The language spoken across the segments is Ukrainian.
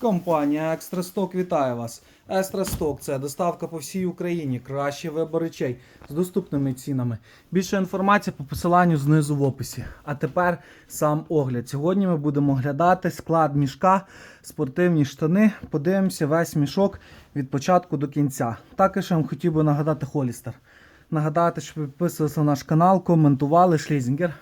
Компанія Екстрасток вітає вас. Екстрасток це доставка по всій Україні, кращий вибор речей з доступними цінами. Більше інформації по посиланню знизу в описі. А тепер сам огляд. Сьогодні ми будемо оглядати склад мішка, спортивні штани. Подивимося весь мішок від початку до кінця. Також я вам хотів би нагадати Холістер. Нагадати, щоб підписувалися на наш канал, коментували Шлізінгер.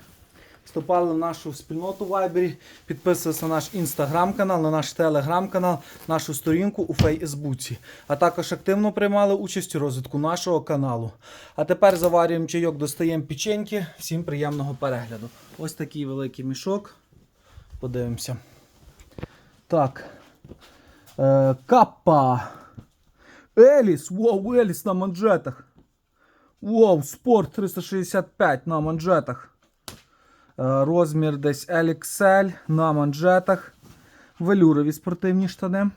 Вступали в нашу спільноту в Вайбері, підписувалися на наш інстаграм-канал, на наш телеграм-канал, нашу сторінку у Фейсбуці. А також активно приймали участь у розвитку нашого каналу. А тепер заварюємо чайок, достаємо печеньки. Всім приємного перегляду. Ось такий великий мішок. Подивимося. Так. Е, капа. Еліс. Вау, Еліс на манжетах. Вау, спорт 365 на манжетах. Е, Розмір десь LXL на манжетах. Велюрові спортивні штани.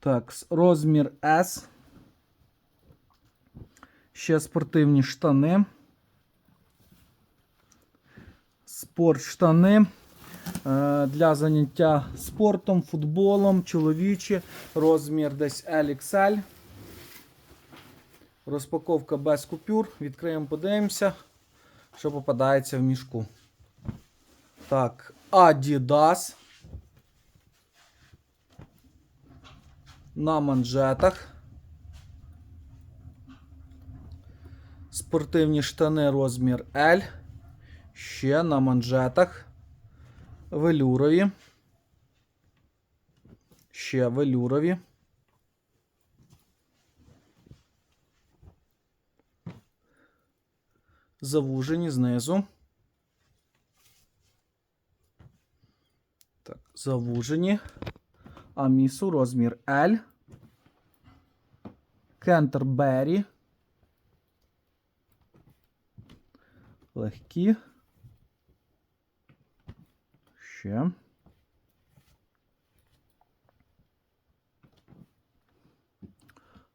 Так, розмір S. Ще спортивні штани. Спорт штани. е, Для заняття спортом, футболом, чоловічі. Розмір десь LXL. Розпаковка без купюр. Відкриємо, подивимося що попадається в мішку. Так, Adidas. На манжетах. Спортивні штани розмір L. Ще на манжетах. Велюрові. Ще велюрові. Завужені знизу. Так, завужені. Амісу розмір L. Кентербері. Легкі. Ще.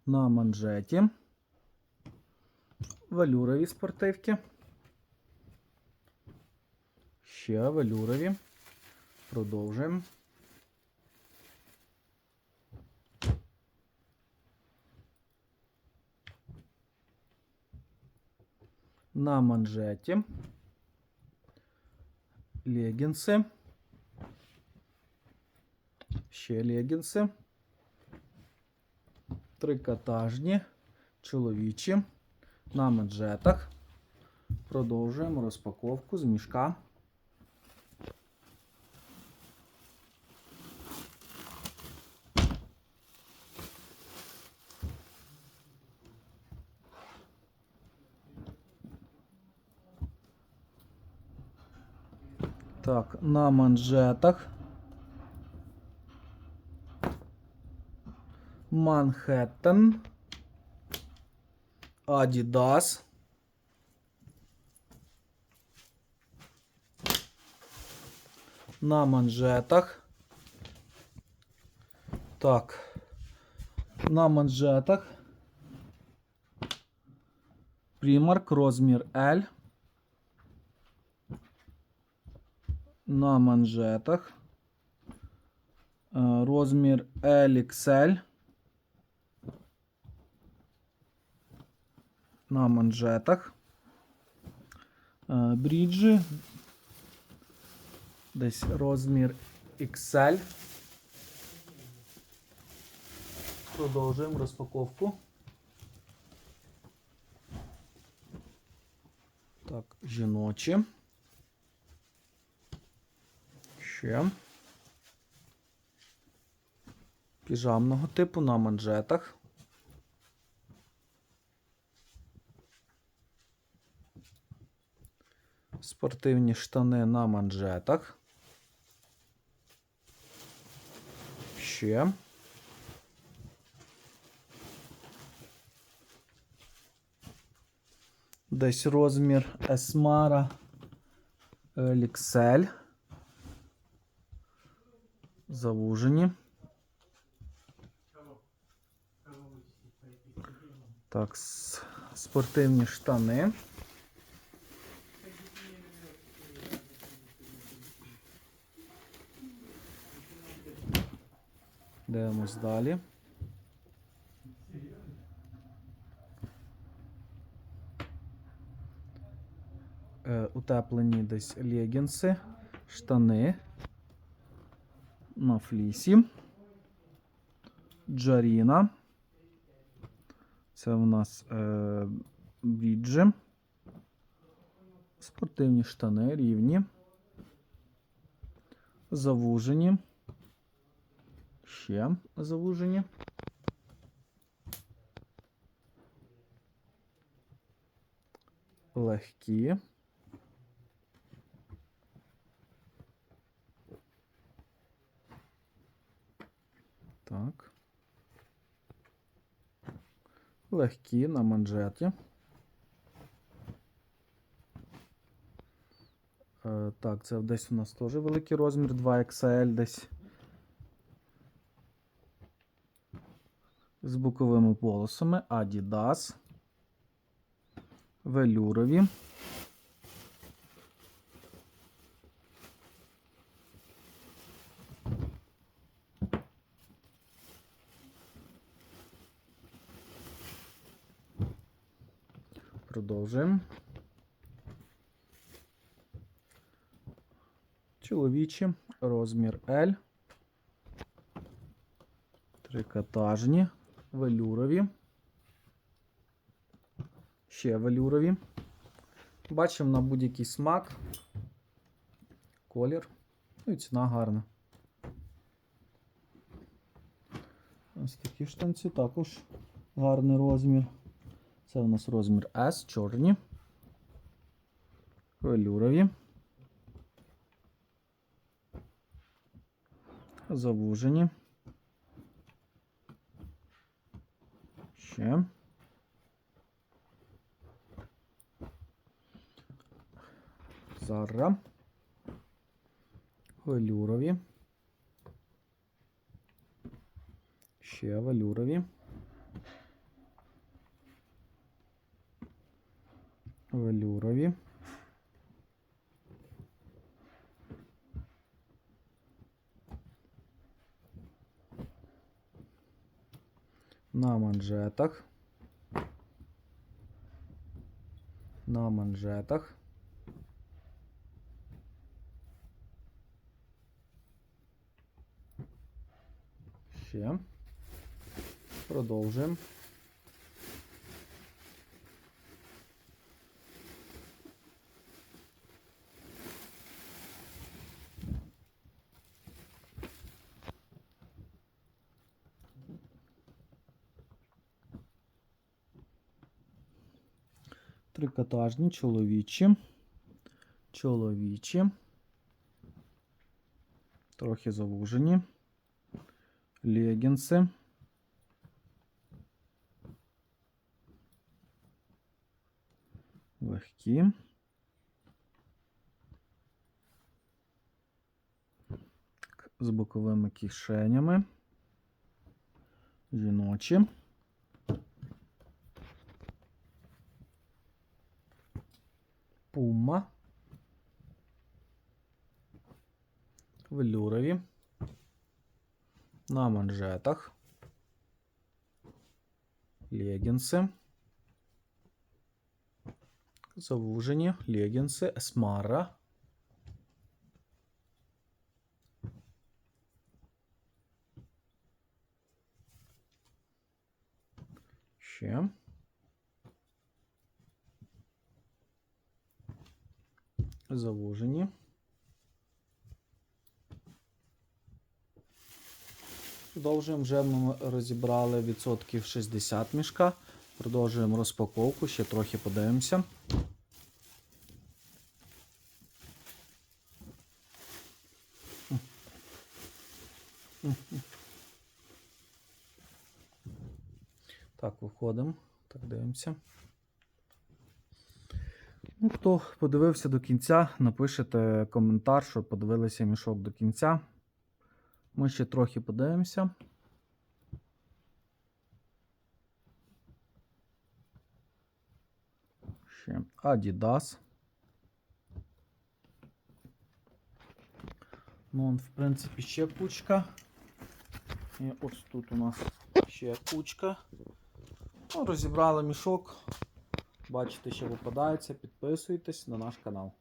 На манжеті велюрові спортивки. Ще велюрові. Продовжуємо. На манжеті. Легінси. Ще легінси. Трикотажні. Чоловічі на манжетах. Продовжуємо розпаковку з мішка. Так, на манжетах. Манхеттен. Adidas. На манжетах. Так. На манжетах. Примарк розмір L. На манжетах. Е, Розмір LXL. На манжетах. Е, Бріджі. Десь розмір XL. Продовжуємо розпаковку. Так, жіночі. Ще. Піжамного типу на манжетах. Спортивні штани на манжетах. Ще. Десь розмір Esmara LXL. Завужені. Так, спортивні штани. Дивимось далі. Е, утеплені десь легінси, штани на флісі. Джаріна. Це у нас е, біджі. Спортивні штани рівні. Завужені. Ще завужені. Легкі. Так. Легкі на манжеті. Е, так, це десь у нас теж великий розмір 2XL десь. З боковими полосами Adidas. Велюрові. Продовжуємо. Чоловічі, розмір L. Трикотажні, велюрові. Ще велюрові. Бачимо на будь-який смак. Колір. Ну і ціна гарна. Ось такі штанці також гарний розмір. Це у нас розмір S, чорні. Велюрові. Завужені. Ще. Зара. Велюрові. Ще велюрові. Велюрові. На манжетах. На манжетах. Ще. Продовжуємо. Трикотажні, чоловічі. Чоловічі. Трохи завужені. Легінси. Легкі. З боковими кишенями. Жіночі. Пума. Велюрові. На манжетах. Легінси. Завужені. Легінси. Есмара. Ще. Завужені. Продовжуємо. Вже ми розібрали відсотків 60 мішка. Продовжуємо розпаковку, ще трохи подивимося. Так, виходимо. Так, дивимося. Ну, хто подивився до кінця, напишете коментар, що подивилися мішок до кінця. Ми ще трохи подивимося. Ще Adidas. Ну, в принципі, ще кучка І ось тут у нас ще кучка. Ну, розібрали мішок. Бачите, що випадається, Підписуйтесь на наш канал.